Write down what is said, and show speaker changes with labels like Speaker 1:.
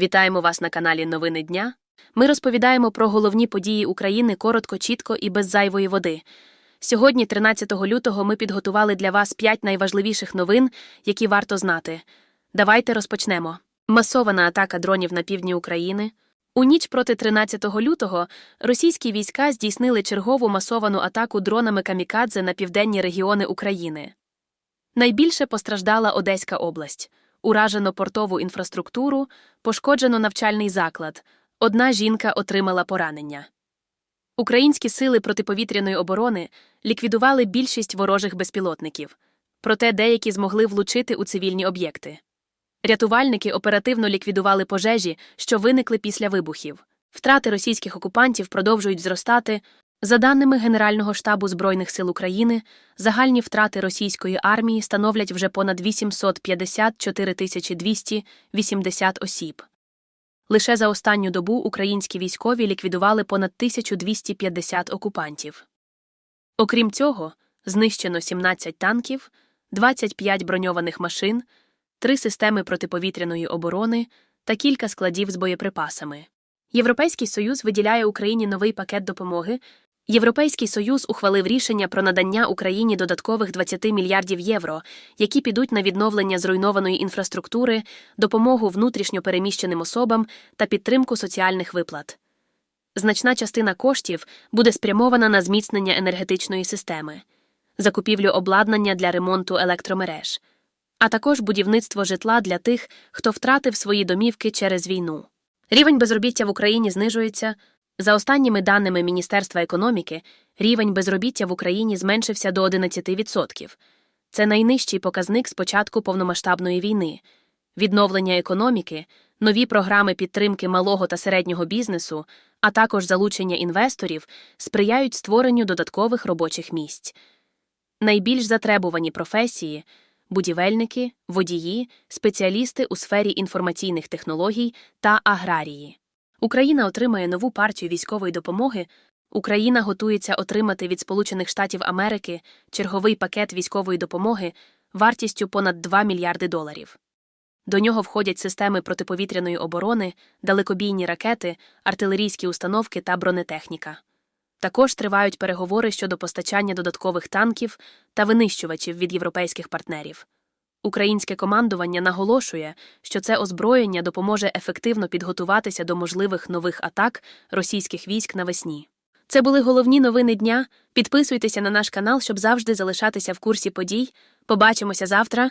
Speaker 1: Вітаємо вас на каналі Новини Дня. Ми розповідаємо про головні події України коротко, чітко і без зайвої води. Сьогодні, 13 лютого, ми підготували для вас 5 найважливіших новин, які варто знати. Давайте розпочнемо. Масована атака дронів на півдні України. У ніч проти 13 лютого російські війська здійснили чергову масовану атаку дронами камікадзе на південні регіони України. Найбільше постраждала Одеська область. Уражено портову інфраструктуру, пошкоджено навчальний заклад. Одна жінка отримала поранення. Українські сили протиповітряної оборони ліквідували більшість ворожих безпілотників, проте деякі змогли влучити у цивільні об'єкти. Рятувальники оперативно ліквідували пожежі, що виникли після вибухів. Втрати російських окупантів продовжують зростати. За даними Генерального штабу Збройних сил України, загальні втрати російської армії становлять вже понад 854 280 осіб. Лише за останню добу українські військові ліквідували понад 1250 окупантів. Окрім цього, знищено 17 танків, 25 броньованих машин, три системи протиповітряної оборони та кілька складів з боєприпасами. Європейський Союз виділяє Україні новий пакет допомоги. Європейський Союз ухвалив рішення про надання Україні додаткових 20 мільярдів євро, які підуть на відновлення зруйнованої інфраструктури, допомогу внутрішньо переміщеним особам та підтримку соціальних виплат. Значна частина коштів буде спрямована на зміцнення енергетичної системи, закупівлю обладнання для ремонту електромереж, а також будівництво житла для тих, хто втратив свої домівки через війну. Рівень безробіття в Україні знижується. За останніми даними Міністерства економіки, рівень безробіття в Україні зменшився до 11%. Це найнижчий показник з початку повномасштабної війни. Відновлення економіки, нові програми підтримки малого та середнього бізнесу, а також залучення інвесторів сприяють створенню додаткових робочих місць. Найбільш затребувані професії будівельники, водії, спеціалісти у сфері інформаційних технологій та аграрії. Україна отримає нову партію військової допомоги. Україна готується отримати від Сполучених Штатів Америки черговий пакет військової допомоги вартістю понад 2 мільярди доларів. До нього входять системи протиповітряної оборони, далекобійні ракети, артилерійські установки та бронетехніка. Також тривають переговори щодо постачання додаткових танків та винищувачів від європейських партнерів. Українське командування наголошує, що це озброєння допоможе ефективно підготуватися до можливих нових атак російських військ навесні. Це були головні новини дня. Підписуйтеся на наш канал, щоб завжди залишатися в курсі подій. Побачимося завтра.